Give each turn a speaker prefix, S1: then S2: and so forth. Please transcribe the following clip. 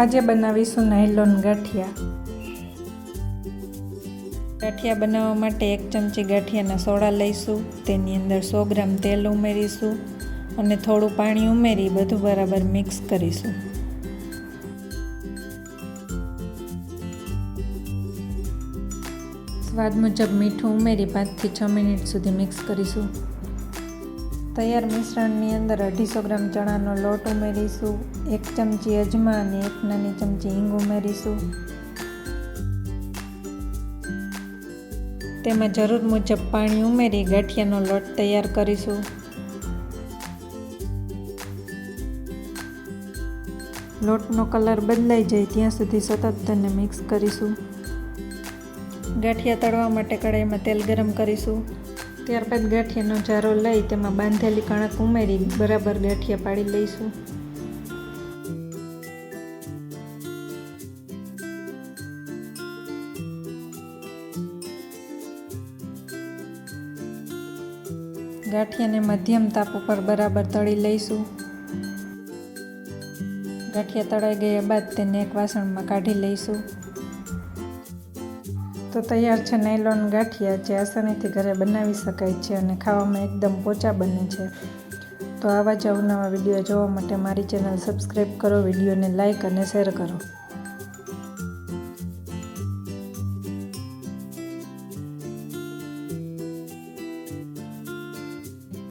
S1: આજે બનાવીશું નાયલોન ગાંઠિયા. ગાંઠિયા બનાવવા માટે એક ચમચી ગાંઠિયાના સોડા લઈશું, તેની અંદર સો ગ્રામ તેલ ઉમેરીશું અને થોડું પાણી ઉમેરી બધું બરાબર મિક્સ કરીશું. સ્વાદ મુજબ મીઠું ઉમેરી પાંચથી છ મિનિટ સુધી મિક્સ કરીશું. તૈયાર મિશ્રણની અંદર અઢીસો ગ્રામ ચણાનો લોટ ઉમેરીશું, એક ચમચી અજમા અને એક નાની ચમચી હિંગ ઉમેરીશું. તેમાં જરૂર મુજબ પાણી ઉમેરી ગાંઠિયાનો લોટ તૈયાર કરીશું. લોટનો કલર બદલાઈ જાય ત્યાં સુધી સતત તેને મિક્સ કરીશું. ગાંઠિયા તળવા માટે કઢાઈમાં તેલ ગરમ કરીશું. ત્યારબાદ ગાંઠિયાનો જારો લઈ તેમાં બાંધેલી કણક ઉમેરી બરાબર ગાંઠિયા પાડી લઈશું. ગાંઠિયાને મધ્યમ તાપ ઉપર બરાબર તળી લઈશું. ગાંઠિયા તળાઈ ગયા બાદ તેને એક વાસણમાં કાઢી લઈશું. તો તૈયાર છે નાયલોન ગાંઠિયા જે આસાનીથી ઘરે બનાવી શકાય છે અને ખાવામાં એકદમ પોચા બને છે. તો આવા જ અવનવા વીડિયો જોવા માટે મારી ચેનલ સબસ્ક્રાઈબ કરો, વિડીયોને લાઇક અને શેર કરો.